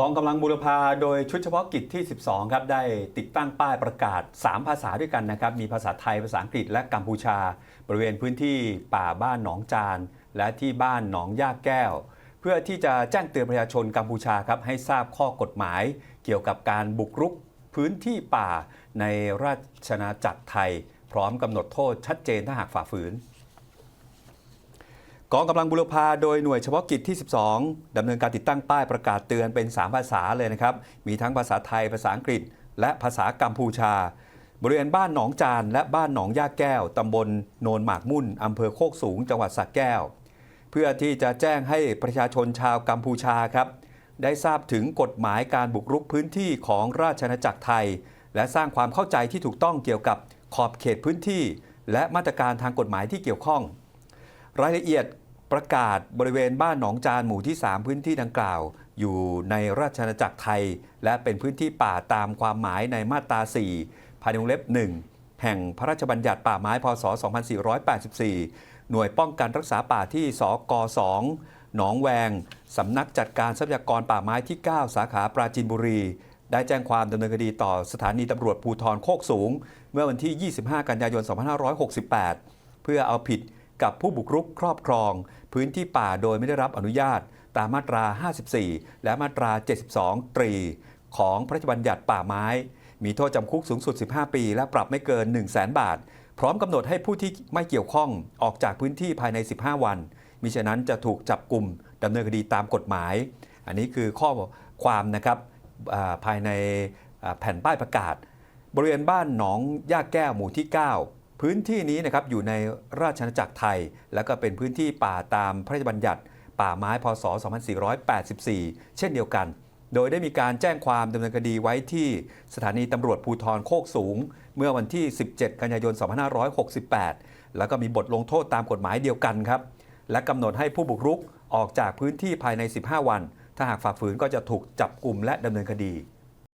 กองกำลังบูรพาโดยชุดเฉพาะกิจที่ 12 ครับ ได้ติดตั้งป้ายประกาศ 3 ภาษาด้วยกันนะครับ มีภาษาไทย ภาษาอังกฤษ และกัมพูชา บริเวณพื้นที่ป่าบ้านหนองจาน และที่บ้านหนองย่าแก้ว เพื่อที่จะแจ้งเตือนประชาชนกัมพูชาครับ ให้ทราบข้อกฎหมาย เกี่ยวกับการบุกรุกพื้นที่ป่าในราชนาจักรไทย พร้อมกำหนดโทษชัดเจนถ้าหากฝ่าฝืน กองกำลังบุรพาโดยหน่วยเฉพาะกิจที่ 12 ดำเนินการติดตั้งป้ายประกาศเตือนเป็น 3 ภาษาเลยนะครับ มีทั้งภาษาไทย ภาษาอังกฤษ และภาษากัมพูชา บริเวณบ้านหนองจาน และบ้านหนองย่าแก้ว ตำบลโนนหมากมุ่น อำเภอโคกสูง จังหวัดสระแก้ว เพื่อที่จะแจ้งให้ประชาชนชาวกัมพูชาครับ ได้ทราบถึงกฎหมายการบุกรุกพื้นที่ของราชอาณาจักรไทย และสร้างความเข้าใจที่ถูกต้องเกี่ยวกับขอบเขตพื้นที่ และมาตรการทางกฎหมายที่เกี่ยวข้อง รายละเอียดประกาศบริเวณบ้านหนองจานหมู่ที่ 3 พื้นที่ดังกล่าว อยู่ในราชอาณาจักรไทย และเป็นพื้นที่ป่าตามความหมายในมาตรา 4ภายในวงเล็บ 1 แห่งพระราชบัญญัติป่าไม้พศ 2484 หน่วยป้องกันรักษาป่าที่สก2หนองแวง สำนักจัดการทรัพยากรป่าไม้ที่ 9 สาขาปราจีนบุรี ได้แจ้งความดำเนินคดีต่อสถานีตำรวจภูธรโคกสูง เมื่อวันที่ 25 กันยายน 2568 เพื่อเอาผิด กับผู้บุกรุกครอบครอง พื้นที่ป่าโดยไม่ได้รับอนุญาต ตามมาตรา 54 และมาตรา 72 ตรี ของพระราชบัญญัติป่าไม้ มีโทษจำคุกสูงสุด 15 ปี และปรับไม่เกิน 1 0 0 0 0แบาท พร้อมกำหนดให้ผู้ที่ไม่เกี่ยวข้องออกจากพื้นที่ภายใน 15 วันมิฉะนั้นจะถูกจับกลุ่มดำเนินคดีตามกฎหมาย อันนี้คือข้อความนะครับภายในแผ่นป้ายประกาศ บริเวณบ้านหนองย่าแก้วหมู่ที่ 9 พื้นที่นี้นะครับอยู่ในราชอาณาจักรไทย แล้วก็เป็นพื้นที่ป่าตามพระราชบัญญัติ ป่าไม้พศ 2484 เช่นเดียวกัน โดยได้มีการแจ้งความดำเนินคดีไว้ที่สถานีตำรวจภูธรโคกสูง เมื่อวันที่ 17 กันยายน 2568 แล้วก็มีบทลงโทษตามกฎหมายเดียวกันครับ และกำหนดให้ผู้บุกรุกออกจากพื้นที่ภายใน 15 วัน ถ้าหากฝ่าฝืนก็จะถูกจับกลุ่มและดำเนินคดี